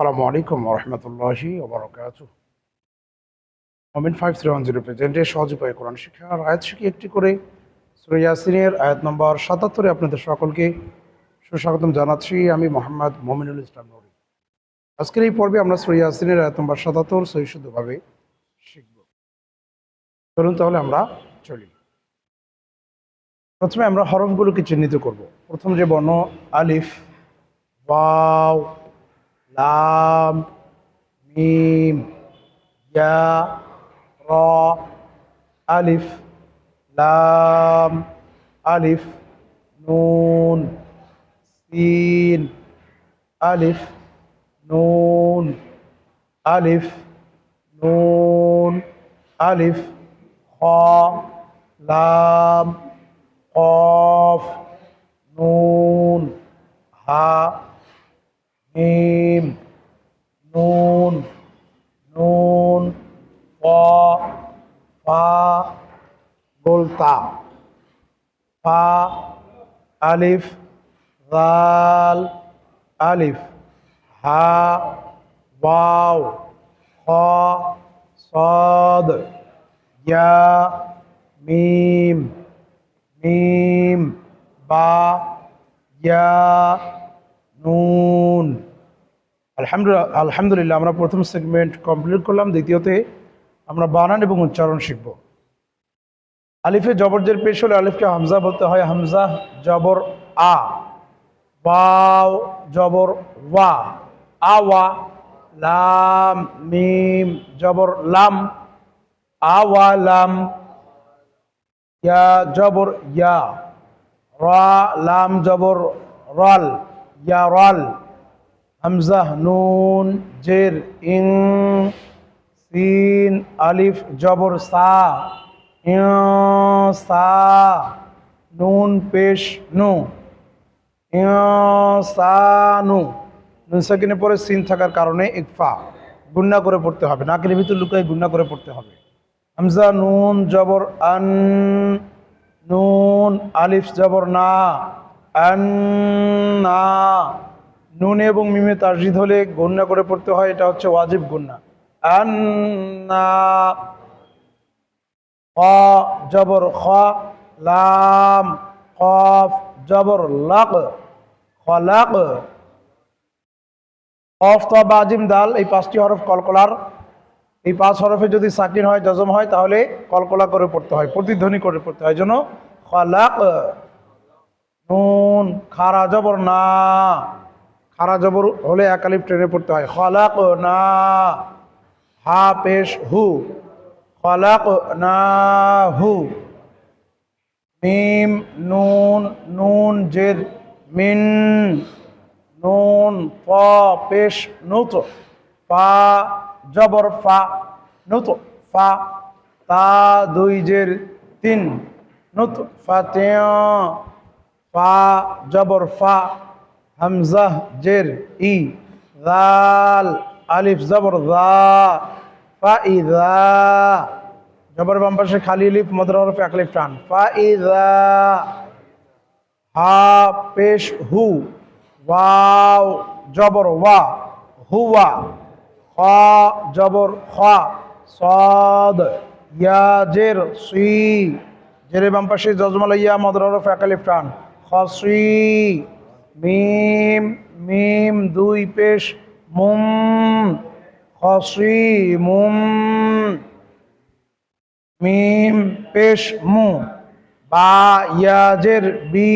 আসসালামু আলাইকুম রহমতুল্লাহি ওবরাকাত ফাইভ থ্রি ওয়ান জিরো প্রেজেন্টের সহজ উপায় কোরআন শিক্ষার আয়াত শিখি একটি করে। সুরিয়াসিনের আয়াত নম্বর সাতাত্তরে আপনাদের সকলকে সুস্বাগতম জানাচ্ছি আমি মোহাম্মদ মমিনুল ইসলাম নরি। আজকের এই পর্বে আমরা সুরিয়াসিনের আয়াত নম্বর সাতাত্তর সহিশুদ্ধভাবে শিখব। চলুন তাহলে আমরা চলি। প্রথমে আমরা হরফগুলোকে চিহ্নিত করব। প্রথম যে বর্ণ আলিফ, ওয়াও লাম, মিম, ইয়া, র, আলিফ, লাম, আলিফ, নুন, সিন, আলিফ, নুন আলিফ নুন, আলিফ, খ, লাম, কফ, নুন, হা মিম নুন নুন ক পা গোলতা পা আলিফ জাল আলিফ হা ওয়াও খ সদ ইয়া মিম মিম বা ইয়া নুন আলহামদুলিল্লাহ আলহামদুলিল্লাহ, আমরা প্রথম সেগমেন্ট কমপ্লিট করলাম, দ্বিতীয়তে আমরা বানান এবং উচ্চারণ শিখব। আলিফে জবরজের পেশ হলে আলিফকে হামজা বলতে হয়, হামজা জবর আ, বাও জবর ওয়া আওয়া লাম, মিম, জবর লাম আওয়া লাম, ইয়া, জবর ইয়া, রা, লাম, জবর রল, ইয়া, রল। হামজা নুন জের ইং সিন আলিফ জবর সা সা নুন পেশ নু ইয়, সা নু। নুন সাকিনের পরে সিন থাকার কারণে ইকফা গুন্না করে পড়তে হবে নাকের ভিতর লুকায় গুন্না করে পড়তে হবে। হামজা নুন জবর আন নুন আলিফ জবর না আন না। নুন এবং মিমে তাসজিদ হলে গণ্যা করে পড়তে হয়, এটা হচ্ছে ওয়াজিব ক জবর খ লাম, কফ জবর লাক খলাক কফ তো বাজিম দাল, এই পাঁচটি হরফ কলকলার। এই পাঁচ হরফে যদি সাকিন হয়, জজম হয়, তাহলে কলকলা করে পড়তে হয়, প্রতিধ্বনি করে পড়তে হয়। জন্য খলাক নুন, খারা, জবর না। খারা জবর হলে একালিপ ট্রেনে পড়তে হয়। খলাক না হা পেশ হু। খলাক না হু। মিম, নুন নুন জের মিন, নুন, ফ, পেশ, নুত। পা জবর, ফা, নুত। ফা, তা, দুই, জের, তিন, নুত। ফাতিয়া ফা, জবর, ফা হামজা, জের, ই জাল আলিফ, জবর ফা ইদা জবর বাম খালি লিফ মদর হরফ এক টান। ফা ইদা হা, পেশ, হু, ওয়াও, জবর, ওয়া, হুয়া, খ, জবর, খ, সদ, ইয়া, জের সুই জেরে বাম পাশে জজমাল ইয়া, মদর হরফ এক লিফ টান। খসি মিম মিম, দুই পেশ, মুম, খসি, মুম, মিম, পেশ, মু। বা ইয়াজের বি।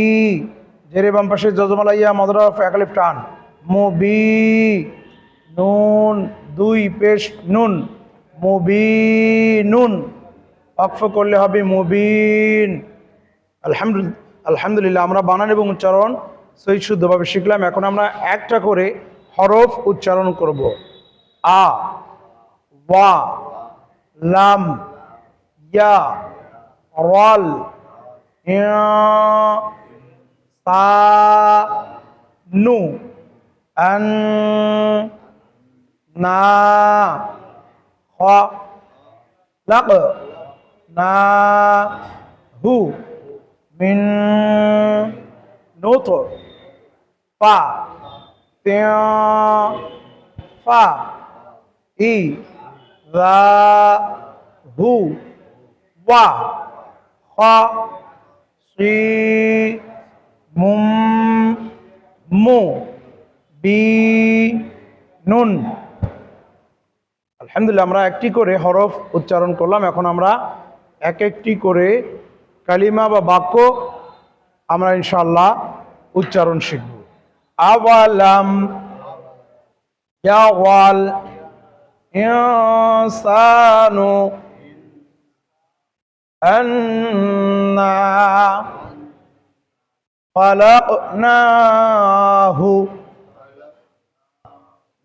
জেরে বাম পাশে জজমালা ইয়া, মদরফ, একালিফ, টান। মু, বি, নুন, দুই পেশ, নুন। মুবি নুন। অক্ফ করলে হবে মুবিন আলহামদুলিল্লাহ আলহামদুলিল্লাহ, আমরা বানান এবং উচ্চারণ সহি শুদ্ধভাবে শিখলাম। এখন আমরা একটা করে হরফ উচ্চারণ করব। আ, ওয়া, লাম, ইয়া, রল সা, নু, আন, না, খ লাক না, হু, মিন, নুত। তিয়া ফা ই, রা হু ওয়া, খ সি মুম, মু, বি, নুন। আলহামদুলিল্লাহ, আমরা একটি করে হরফ উচ্চারণ করলাম। এখন আমরা এক একটি করে কালিমা বা বাক্য আমরা ইনশাল্লাহ উচ্চারণ শিখব। أولم يرى الإنسان أنا خلقناه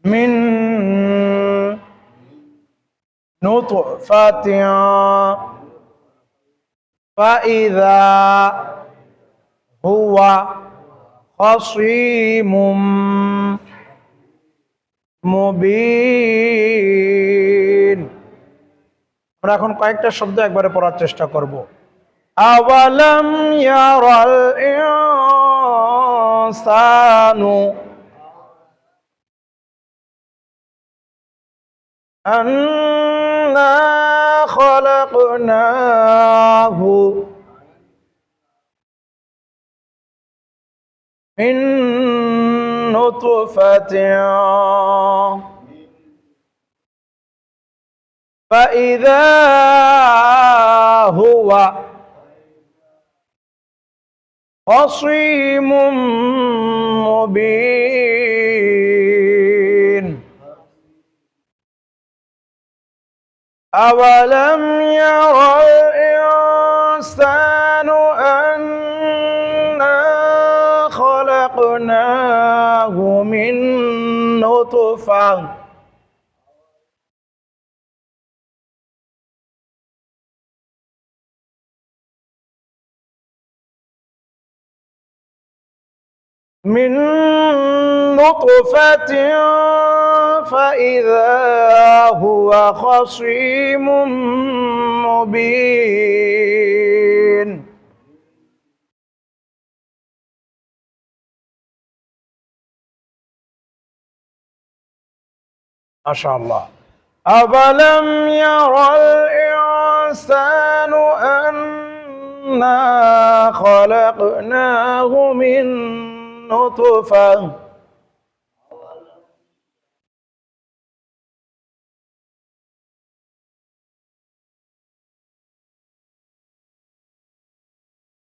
من نطفة فإذا هو خصيم মুবিন আমরা এখন কয়েকটা শব্দ একবারে পড়ার চেষ্টা করব আওয়ালাম ইয়ারাল ইনসানু أنا خلقناه من نطفة فإذا هو خصيم مبين. أولم ير الإنسان نطفة من نطفة فإذا هو خصيم مبين ما شاء الله. أولم ير الإنسان أنا خلقناه من نطفة.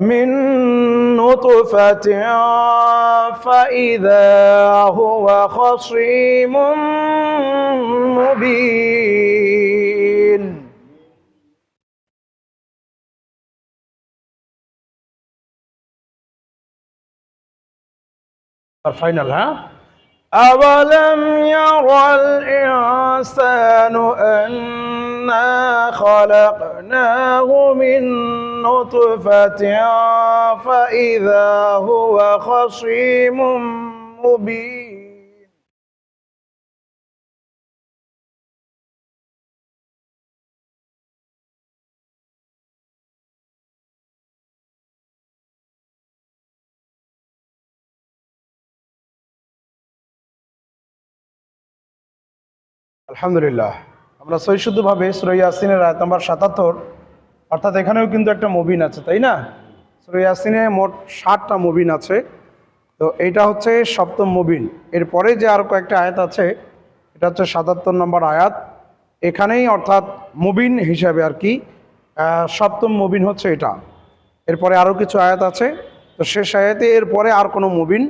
من نطفة فإذا هو خصيم مبين. الفاينل ها أولم ير الإنسان أنا خلقناه من نطفة فإذا هو خصيم مبين আলহামদুলিল্লাহ আমরা সৈশুদ্ধভাবে সুরৈ ইয়াসিনের আয়াত নাম্বার সাতাত্তর অর্থাৎ এখানেও কিন্তু একটা মুবিন আছে, তাই না? সুরৈ ইয়াসিনে মোট ষাটটা মুবিন আছে। তো এইটা হচ্ছে সপ্তম মুবিন এরপরে যে আর কয়েকটা আয়াত আছে, এটা হচ্ছে সাতাত্তর নম্বর আয়াত। এখানেই অর্থাৎ মুবিন হিসাবে আর কি সপ্তম মুবিন হচ্ছে এটা। এরপরে আরও কিছু আয়াত আছে। তো শেষ আয়াতে এরপরে আর কোনো মুবিন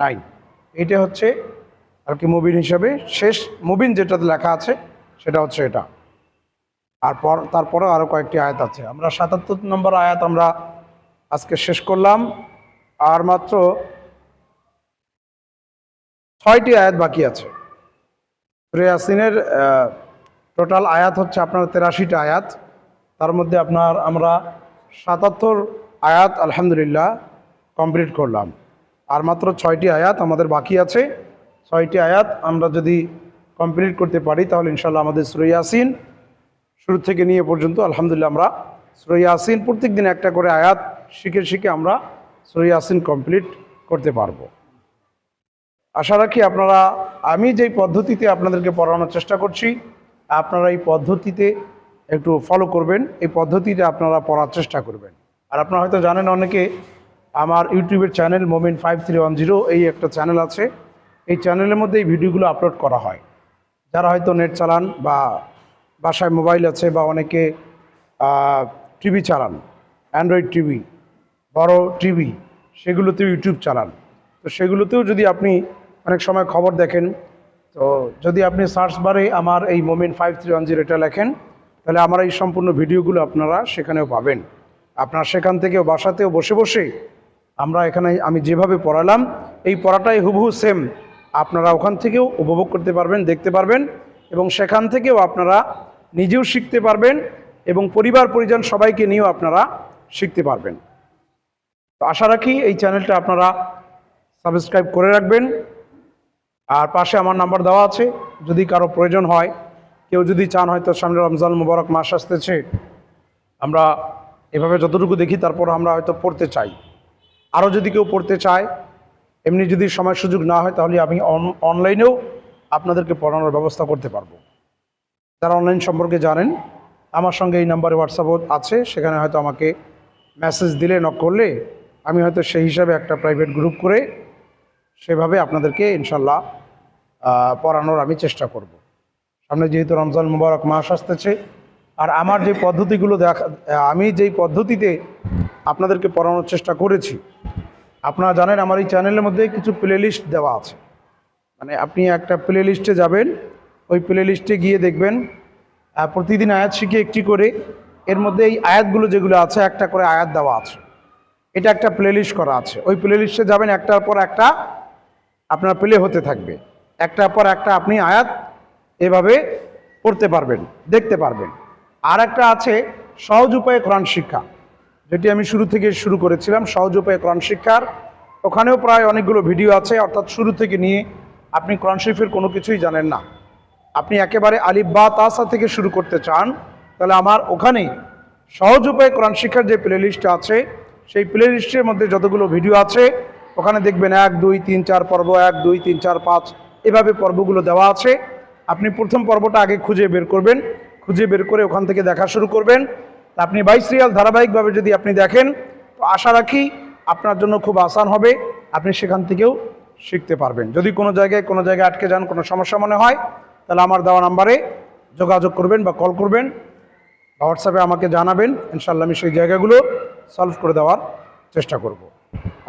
নাই। এটা হচ্ছে আর কি মুবিন হিসাবে। শেষ মুবিন যেটাতে লেখা আছে, সেটা হচ্ছে এটা। আর পর তারপরে আরও কয়েকটি আয়াত আছে। আমরা সাতাত্তর নম্বর আয়াত আমরা আজকে শেষ করলাম। আর মাত্র ছয়টি আয়াত বাকি আছে। সুরে ইয়াসিনের টোটাল আয়াত হচ্ছে আপনার তেরাশিটা আয়াত। তার মধ্যে আপনার আমরা সাতাত্তর আয়াত আলহামদুলিল্লাহ কমপ্লিট করলাম। আর মাত্র ছয়টি আয়াত আমাদের বাকি আছে। ছয়টি আয়াত আমরা যদি কমপ্লিট করতে পারি তাহলে ইনশাল্লাহ আমাদের সুরে ইয়াসিন শুরু থেকে নিয়ে পর্যন্ত আলহামদুলিল্লাহ আমরা সুরে ইয়াসিন প্রত্যেক দিন একটা করে আয়াত শিখে শিখে আমরা সুরে ইয়াসিন কমপ্লিট করতে পারব। আশা রাখি আপনারা, আমি যেই পদ্ধতিতে আপনাদেরকে পড়ানোর চেষ্টা করছি, আপনারা এই পদ্ধতিতে একটু ফলো করবেন, এই পদ্ধতিতে আপনারা পড়ার চেষ্টা করবেন। আর আপনারা হয়তো জানেন অনেকে, আমার ইউটিউবের channel moment five three one zero এই একটা চ্যানেল আছে। এই চ্যানেলের মধ্যে এই ভিডিওগুলো আপলোড করা হয়। যারা হয়তো নেট চালান বা বাসায় মোবাইল আছে বা অনেকে টিভি চালান, অ্যান্ড্রয়েড টিভি, বড় টিভি, সেগুলোতেও ইউটিউব চালান। তো সেগুলোতেও যদি আপনি অনেক সময় খবর দেখেন, তো যদি আপনি সার্চ বারে আমার এই moment five three one zero এটা লেখেন, তাহলে আমার এই সম্পূর্ণ ভিডিওগুলো আপনারা সেখানেও পাবেন। আপনার সেখান থেকেও বাসাতেও বসে বসে আমরা এখানে আমি যেভাবে পড়ালাম, এই পড়াটাই হুবহু সেম আপনারা ওখান থেকেও উপভোগ করতে পারবেন, দেখতে পারবেন এবং সেখান থেকেও আপনারা নিজেও শিখতে পারবেন এবং পরিবার, পরিজন সবাইকে নিয়েও আপনারা শিখতে পারবেন। তো আশা রাখি এই চ্যানেলটা আপনারা সাবস্ক্রাইব করে রাখবেন। আর পাশে আমার নাম্বার দেওয়া আছে। যদি কারও প্রয়োজন হয়, কেউ যদি চান হয়তো সামনে রমজান মুবারক মাস আসতেছে, আমরা এভাবে যতটুকু দেখি তারপর আমরা হয়তো পড়তে চাই। আরও যদি কেউ পড়তে চায়, এমনি যদি সময় সুযোগ না হয় তাহলে আমি অন- অনলাইনেও আপনাদেরকে পড়ানোর ব্যবস্থা করতে পারব। যারা অনলাইন সম্পর্কে জানেন। আমার সঙ্গে এই নাম্বারে হোয়াটসঅ্যাপও আছে, সেখানে হয়তো আমাকে মেসেজ দিলে নক করলে, আমি হয়তো সেই হিসাবে একটা প্রাইভেট গ্রুপ করে সেভাবে আপনাদেরকে ইনশাল্লাহ পড়ানোর আমি চেষ্টা করব। সামনে যেহেতু রমজান মুবারক মাস আসতেছে, আর আমার যে পদ্ধতিগুলো দেখা, আমি যেই পদ্ধতিতে আপনাদেরকে পড়ানোর চেষ্টা করেছি, আপনারা জানেন আমার এই চ্যানেলের মধ্যে কিছু প্লে লিস্ট দেওয়া আছে। মানে আপনি একটা প্লে লিস্টে যাবেন ওই প্লে লিস্টে গিয়ে দেখবেন প্রতিদিন আয়াত শিখে একটি করে, এর মধ্যে এই আয়াতগুলো যেগুলো আছে, একটা করে আয়াত দেওয়া আছে। এটা একটা প্লে লিস্ট করা আছে। ওই প্লে লিস্টে যাবেন, একটার পর একটা আপনার প্লে হতে থাকবে। একটার পর একটা আপনি আয়াত এভাবে পড়তে পারবেন, দেখতে পারবেন। আর একটা আছে, সহজ উপায়ে কোরআন শিক্ষা। যেটি আমি শুরু থেকে শুরু করেছিলাম, সহজ উপায়ে কোরআন শিক্ষার। ওখানেও প্রায় অনেকগুলো ভিডিও আছে, অর্থাৎ শুরু থেকে নিয়ে আপনি কোরআন শরীফের কোনো কিছুই জানেন না। আপনি একেবারে আলিফ বা তাসা থেকে শুরু করতে চান, তাহলে আমার ওখানে সহজ উপায়ে কোরআন শিক্ষার যে প্লে আছে, সেই প্লে লিস্টের মধ্যে যতগুলো ভিডিও আছে, ওখানে দেখবেন এক, দুই, তিন, চার পর্ব, এক, দুই, তিন, চার, পাঁচ, এভাবে পর্বগুলো দেওয়া আছে। আপনি প্রথম পর্বটা আগে খুঁজে বের করবেন, খুঁজে বের করে ওখান থেকে দেখা শুরু করবেন। আপনি বাইশ সিরিয়াল ধারাবাহিকভাবে যদি আপনি দেখেন, তো আশা রাখি আপনার জন্য খুব আসান হবে, আপনি সেখান থেকেও শিখতে পারবেন। যদি কোনো জায়গায় কোনো জায়গায় আটকে যান, কোনো সমস্যা মনে হয় তাহলে আমার দেওয়া নাম্বারে যোগাযোগ করবেন বা কল করবেন বা হোয়াটসঅ্যাপে আমাকে জানাবেন ইনশাল্লাহ আমি সেই জায়গাগুলো সলভ করে দেওয়ার চেষ্টা করব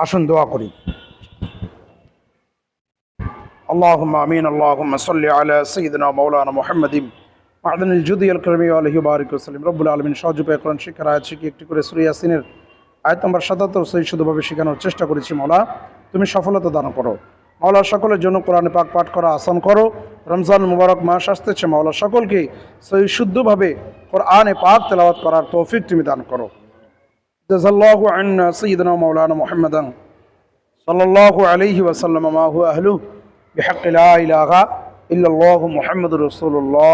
আসুন দোয়া করি اللهم امين اللهم صل على سيدنا مولانا محمد معدن الجود الكريم وعليه وبارك وسلم رب العالمين সহজুপে কোরআন শিক্ষার আয়াত শিখে একটি করে সূরা ইয়াসিনের আয়াত নম্বর সাতাত্তর সহি শুধুভাবে শেখানোর চেষ্টা করেছি মাওলা তুমি সফলতা দান করো মাওলা সকলের জন্য কোরআন পাক পাঠ করা আসান করো। রমজান মুবারক মাস আসতেছে মাওলা সকলকে সেই শুদ্ধভাবে কোরআনে পাক তেলাওয়াত করার তৌফিক তুমি দান করো। জাজাল্লাহু আন্না সঈদনা মাওলানা মুহাম্মাদান সাল্লাল্লাহু আলাইহি ওয়াসাল্লাম, মা হুয়া আহলু বিহাক্কি লা ইলাহা ইল্লাল্লাহু মুহাম্মাদুর রাসূলুল্লাহ।